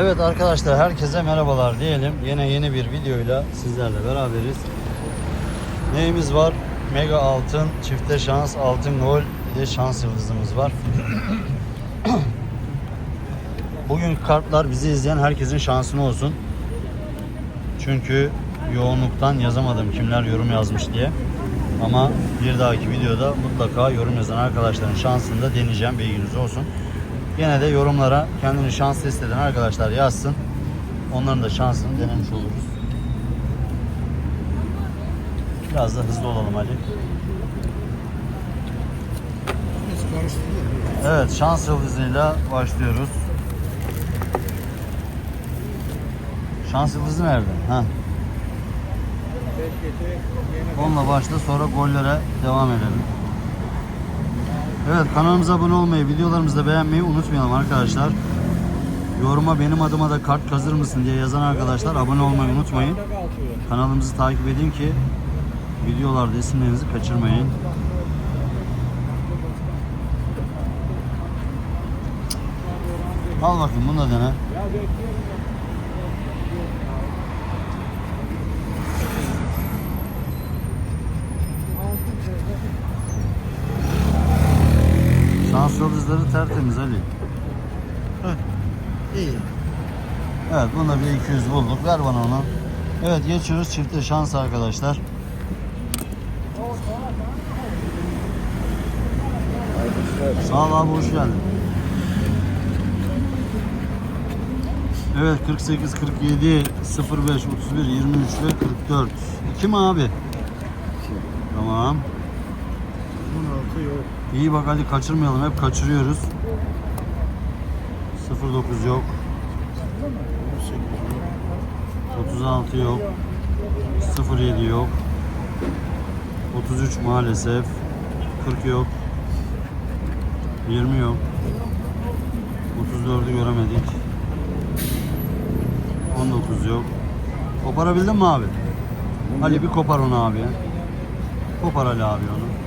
Evet arkadaşlar herkese merhabalar diyelim. Yine yeni bir videoyla sizlerle beraberiz. Neyimiz var? Mega altın, çifte şans, altın gol, de şans yıldızımız var. Bugün kartlar bizi izleyen herkesin şansını olsun. Çünkü yoğunluktan yazamadım kimler yorum yazmış diye. Ama bir dahaki videoda mutlaka yorum yazan arkadaşların şansını da deneyeceğim bilginiz olsun. Yine de yorumlara kendini şanslı hisseden arkadaşlar yazsın. Onların da şansını denemiş oluruz. Biraz da hızlı olalım Ali. Evet şans yıldızıyla başlıyoruz. Şans yıldızı nerede? Ha. Onunla başla sonra gollere devam edelim. Evet kanalımıza abone olmayı, videolarımızı da beğenmeyi unutmayalım arkadaşlar. Yoruma benim adıma da kart kazır mısın diye yazan arkadaşlar abone olmayı unutmayın. Kanalımızı takip edin ki videolarda isimlerinizi kaçırmayın. Al bakayım bunu da dene. Şans yıldızları tertemiz Ali. İyi. Evet bunda bir 200 bulduk. Ver bana onu. Evet geçiyoruz çifte şans arkadaşlar. Sağ ol abi hoş geldin. Evet 48, 47, 05, 31, 23 ve 44. İki mi abi? Tamam. 16 yok. İyi bak hadi kaçırmayalım. Hep kaçırıyoruz. 09 yok. 18 yok. 36 yok. 07 yok. 33 maalesef. 40 yok. 20 yok. 34'ü göremedik. 19 yok. Koparabildin mi abi? Ali bir kopar onu abi. Kopar Ali abi onu.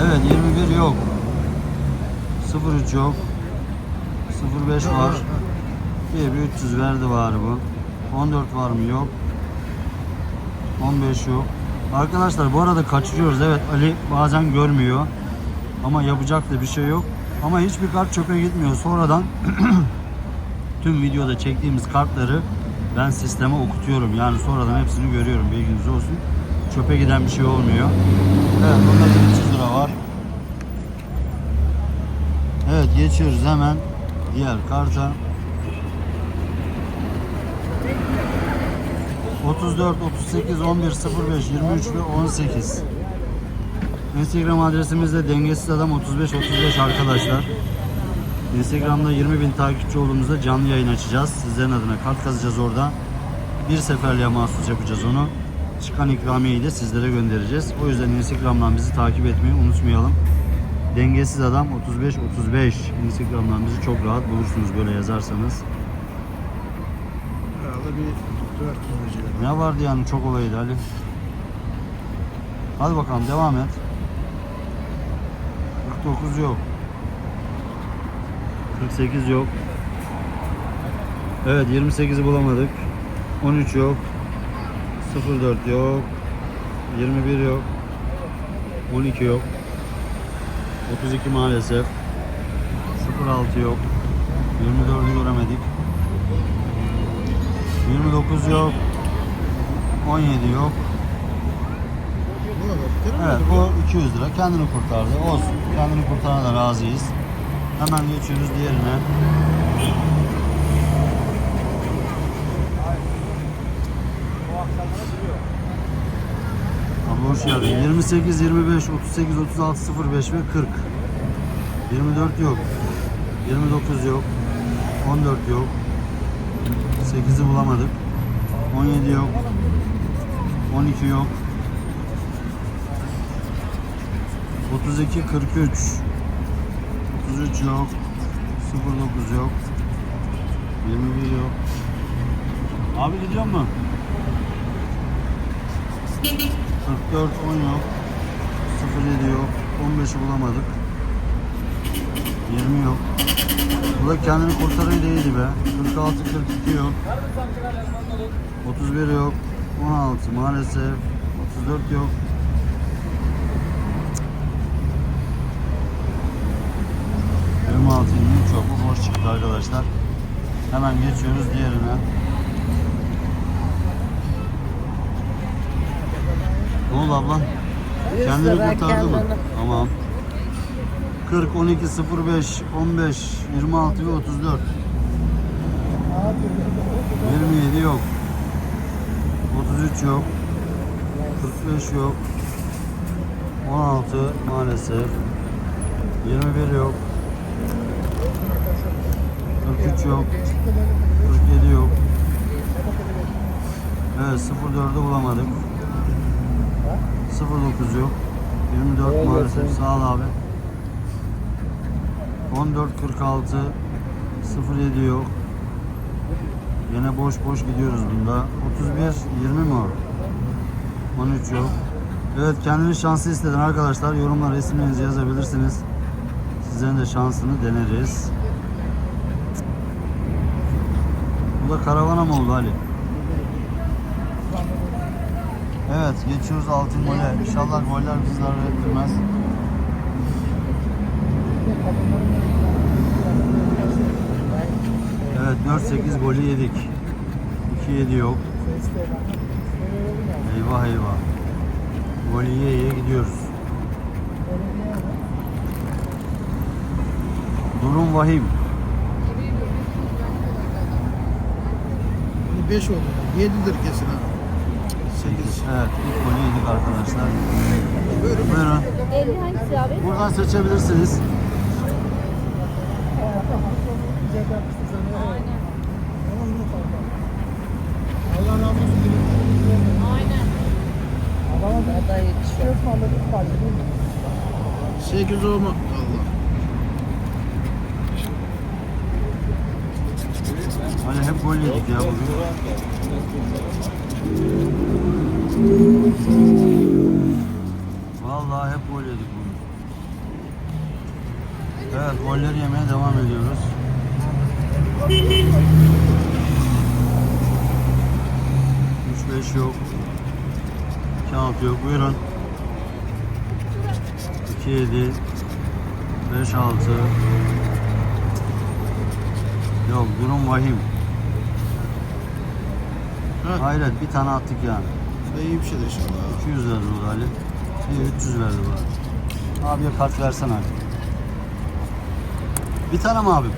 Evet 21 yok. 03 yok. 05 var. Bir, bir 300 verdi var bu. 14 var mı? Yok. 15 yok. Arkadaşlar bu arada kaçırıyoruz. Evet Ali bazen görmüyor. Ama yapacak da bir şey yok. Ama hiçbir kart çöpe gitmiyor. Sonradan tüm videoda çektiğimiz kartları ben sisteme okutuyorum. Yani sonradan hepsini görüyorum. Bilginiz olsun. Çöpe giden bir şey olmuyor. Evet bunda da 300 lira var. Evet geçiyoruz hemen diğer karta. 34, 38, 11, 05, 23 ve 18. Instagram adresimiz de dengesiz adam 35 35 arkadaşlar. Instagram'da 20 bin takipçi olduğumuzda canlı yayın açacağız. Sizlerin adına kart kazacağız orada. Bir seferliğe mahsus yapacağız onu. Çıkan ikramiyeyi de sizlere göndereceğiz. O yüzden Instagram'dan bizi takip etmeyi unutmayalım. Dengesiz adam 35 35 Instagram'dan bizi çok rahat bulursunuz böyle yazarsanız. Herhalde bir 400 beceri. Ne vardı yani çok olaydı Ali. Hadi bakalım devam et. 49 yok. 48 yok. Evet 28'i bulamadık. 13 yok. 04 yok. 21 yok. 12 yok. 32 maalesef. 06 yok. 24'ü göremedik. 29 yok. 17 yok. Evet bu 200 lira kendini kurtardı. Olsun. Kendini kurtarana da razıyız. Hemen geçiyoruz diğerine. Abi hoş geldin. 28, 25, 38, 36, 05 ve 40. 24 yok. 29 yok. 14 yok. 8'i bulamadık. 17 yok. 12 yok. 32 43 33 yok 09 yok 21 yok Abi gidiyor mu? 44 10 yok 07 yok 15'i bulamadık 20 yok. Bu da kendini kurtarıyor değildi be. 46 42 yok. 31 yok. 16 maalesef. 34 yok. Yirmi altı çok. Boş çıktı arkadaşlar. Hemen geçiyoruz diğerine. Ne oldu abla? Kendini kurtardı mı? Tamam. 40, 12, 05, 15, 26 ve 34. 27 yok. 33 yok. 45 yok. 16 maalesef. 21 yok. 43 yok. 47 yok. Evet 04'ü bulamadık. 09 yok. 24 maalesef. Sağ ol abi. 14 46 07 yok. Yine boş boş gidiyoruz bunda. 31 20 mi o? 13 yok. Evet kendini şanslı istedin arkadaşlar. Yorumlara isimlerinizi yazabilirsiniz. Sizlerin de şansını deneriz. Bu da karavana mı oldu Ali? Evet geçiyoruz altın gole. İnşallah goller bizleri ettirmez. Evet 4-8 golü yedik. 2-7 yok. Eyvah eyvah. Golü yiye yiye gidiyoruz. Durum vahim. 5 oldu. 7'dir kesin ha. 8. Evet ilk golü yedik arkadaşlar. Buyurun. Buyurun. 50 hangisi abi? Buradan seçebilirsiniz. Allah razı olsun. Aynen. Ada yetişiyor. 8 olma. Allah. Hani hep gol yedik ya bugün. Vallahi hep gol yedik bugün. Evet golleri yemeye devam ediyoruz. Üç beş yok. Altı yok. Buyurun. İki yedi. Beş altı. Yok durum vahim. Ha, Hayret bir tane attık yani. Da iyi bir şeydir inşallah. 200 verdi bu da Ali. İyi 300 verdi bu. Abiye kart versene Ali. Bir tane mi abim?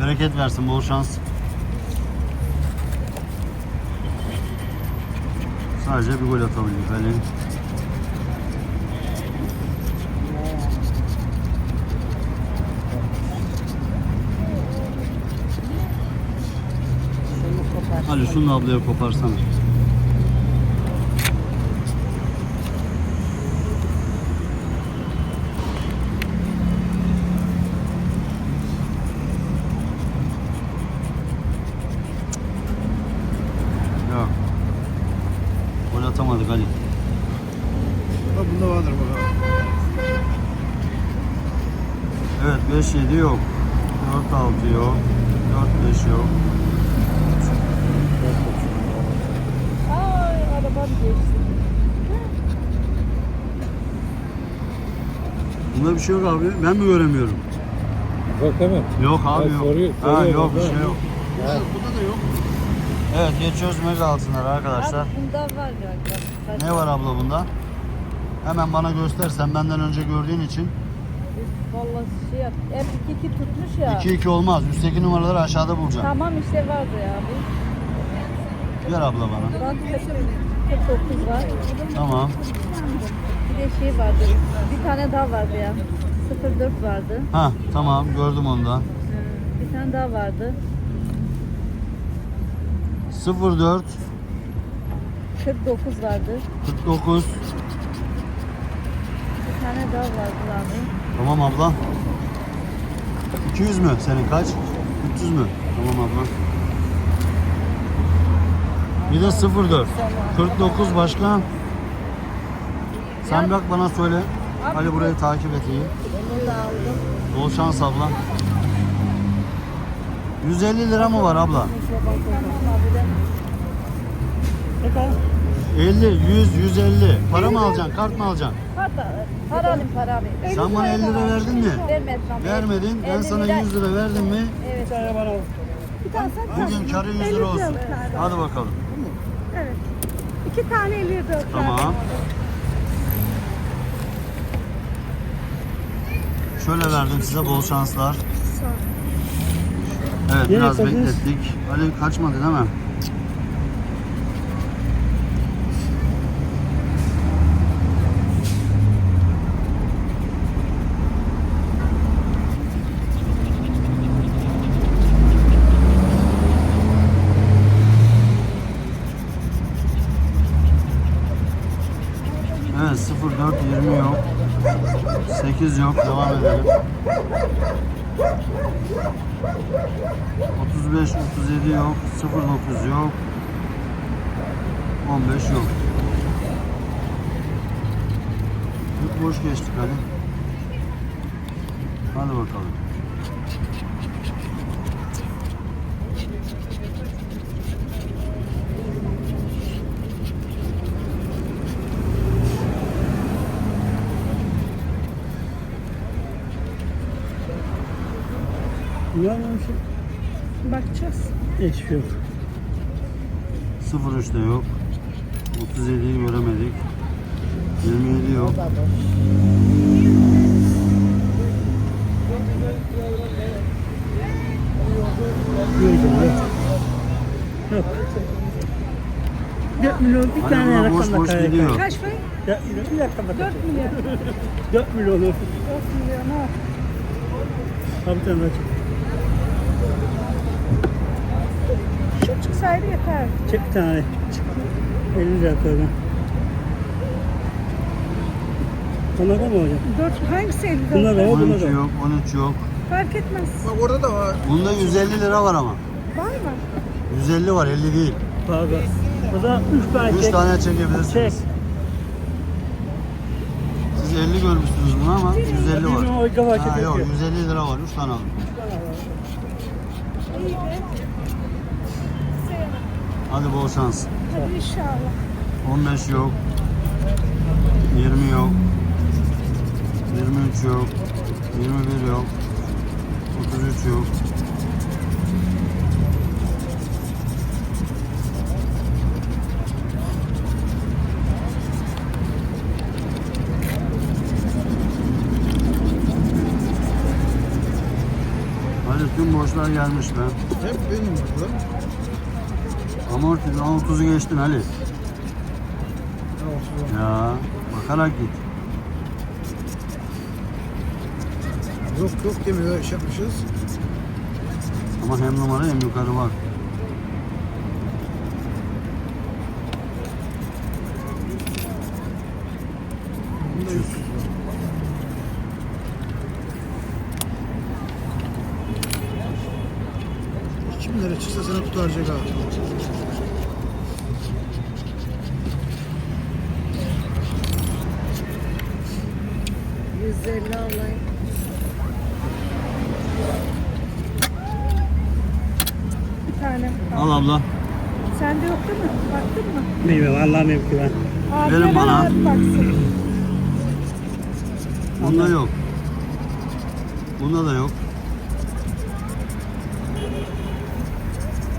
Bereket versin, bol şans. Sadece bir gol atabildik Ali. Ali şunu da ablaya koparsana. Atamadık Ali. Bak bunda vardır ha. Evet 5-7 yok. 4-6 yok. 4-5 yok. Bir şey yok abi. Ben mi göremiyorum? Yok değil mi? Yok abi Ha, yok. soruyor- ha soruyor yok bir şey yok. Bunda, bunda da yok. Evet geçiyoruz mega altınları arkadaşlar. Abi bunda var galiba. Ne var abla bunda? Hemen bana göster. Sen benden önce gördüğün için. Vallahi şey yap. Hep 2 tutmuş ya. 2-2 olmaz. Üstteki numaraları aşağıda bulacağım. Tamam işte vardı ya abi. Ver abla bana. Bak 49 var. Tamam. Bir de şey vardı. Bir tane daha vardı ya. 04 vardı. Ha tamam gördüm onu da. Bir tane daha vardı. 04 49 vardı. 49 Bir tane daha vardı abi. Tamam abla. 200 mü? Senin kaç? 300 mü? Tamam abla. Bir de 04. 49 başka. Sen bak bana söyle. Ali burayı takip et iyi. Bunu da aldım. Bol şans abla. 150 lira mı var abla? Tamam abi de. 50, 100, 150. Para mı alacaksın, kart mı alacaksın? Para, para alayım para alayım. Sen bana 50 lira verdin mi? Vermedim. Vermedin. Ben 50 sana lira- 100 lira verdim mi? Evet. Bir tane sen Bugün karı 100 lira olsun. Hadi bakalım. Evet. İki tane 50 lira. Tamam. Şöyle verdim size bol şanslar. Evet biraz beklettik. Ali kaçmadı değil mi? Evet 04 20 yok. 8 yok. Devam edelim. 35 37 yok. 09 yok. 15 yok. Boş geçtik hadi. Hadi bakalım. Ne anlamışım? Bakacağız. Hiçbir yok. 03'te yok. 37'yi göremedik. 27 yok. Yok. 4 milyon bir Hani tane buna boş boş bakar. gidiyor. Kaç para? 4 milyon bir rakam bakar. 4 milyon. 4 milyon olur. 4 milyon ha. Tabii tabii. açık. Şu çıksaydı yeter. Çek bir tane. 50 lira koydum. Bunlar da mı olacak? 4 hangisi 50 lira? Bunlar da o, bunlar 12 da. yok. 13 yok. Fark etmez. Bak orada da var. Bunda 150 lira var ama. Var mı? 150 var 50 değil. Pardon. O zaman 3 tane 3 çek. tane çekebilirsiniz. Çek. Siz 50 görmüşsünüz bunu ama 150 var. Bizim Ha, yok çekiyor. 150 lira var. 3 tane alın. İyi be. Hadi bol şans. Hadi inşallah. 15 yok. 20 yok. 23 yok. 21 yok. 33 yok. Hadi tüm boşlar gelmiş be. Hep benim burada. Amorti 30'u geçtin Ali. Ya bakarak git. Yok yok demiyor iş yapmışız. Ama hem numara hem yukarı var. Bunda 300 var. İki bin lira çıksa sana kurtaracak abi. %50 alayım. Bir tane. Al abla. Sende yok değil mi? Baktın mı? Bilmiyorum Allah'ım yok ki ben. Abi Verin bana. Abi baksın. Bunda yok. Bunda da yok.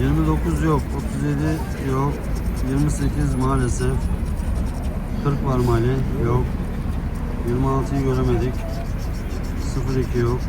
29 yok. 37 yok. 28 maalesef. 40 var mali. Yok. 26'yı göremedik. 02 yok.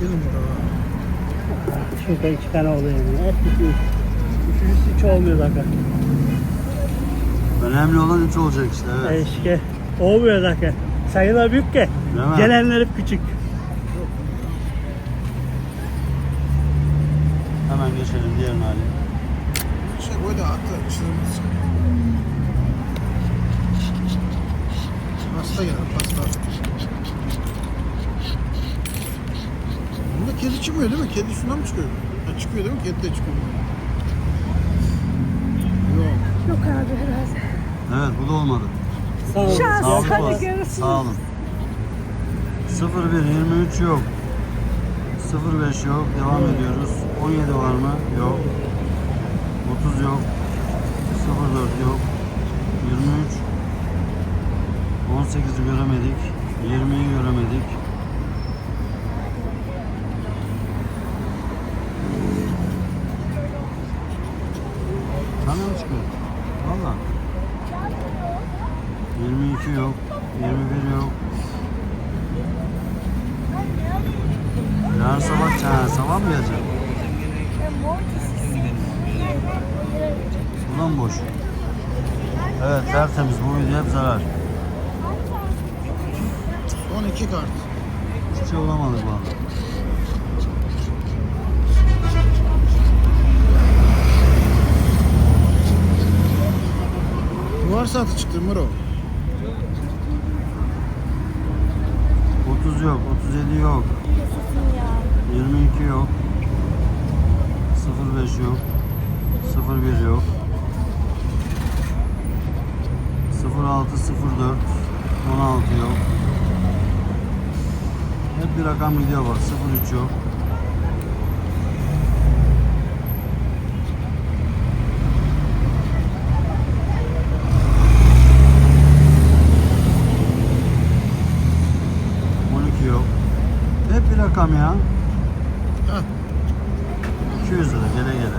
Hep benim burada. Şurada iki tane oluyor. Hep bitiyor. Üçüncüsü hiç olmuyor zaten. Önemli olan 3 olacak işte. Evet. Eşke. Olmuyor zaten. Sayılar büyük ki. Değil mi? Gelenler hep küçük. Hemen geçelim diğerine Ali. Şey koy da attı. Işığımız. Pasta geldi pasta. Bunda kedi çıkmıyor değil mi? Kedi şundan mı çıkıyor? Ha, çıkıyor değil mi? Kedi de çıkıyor. Yok. Evet bu da olmadı. Sağ olun. Şans. Sağlık Hadi görüşürüz. Sağ olun. 01 23 yok. 05 yok. Devam ediyoruz. 17 var mı? Yok. 30 yok. 04 yok. 23 18'i göremedik. 20'yi göremedik. Sana mı çıkıyor? Valla. 22 yok. 21 yok. Yarın sabah, ha, sabah mı gelecek? Ulan boş. Evet tertemiz bu video hep zarar. Son iki kart. Hiç şey olamadık valla. Duvar saati çıktı Muro. 30 yok, 37 yok. 22 yok. 05 yok. 01 yok. 06 04 16 yok. Hep bir rakam gidiyor bak. 03 yok. Yok. Hep bir rakam ya. Heh. 200 lira gele gele.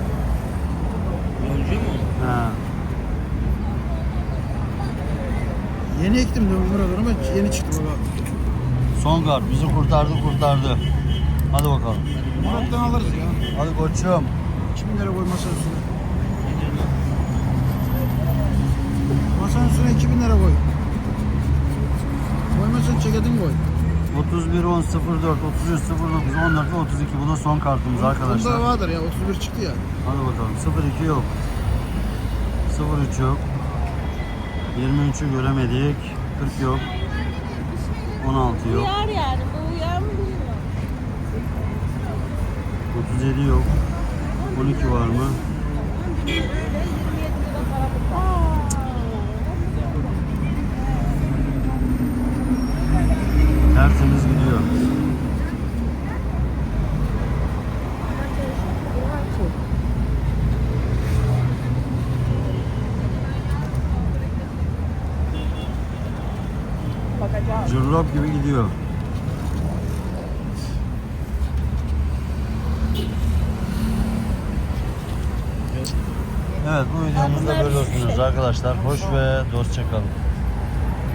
Yolcu mu? Ha. Yeni ektim diyorum Murat ama yeni çıktı baba. Son kart bizi kurtardı kurtardı. Hadi bakalım. Murat'tan alırız ya. Hadi koçum. 2000 lira koy masanın üstüne. Masanın üstüne 2000 lira koy. Koymazsan ceketini koy. 31 10 04 33 09 14 ve 32 bu da son kartımız arkadaşlar. Bunda vardır ya 31 çıktı ya. Hadi bakalım 02 yok. 03 yok. 23'ü göremedik. 40 yok. 16 yok. Uyar yani. Bu uyar mı bilmiyorum. 37 yok. 12 var mı? Tertemiz gidiyor. Cırlop gibi gidiyor. Evet bu videomuzda böyle olsunuz arkadaşlar. Hoş ve dostça kalın.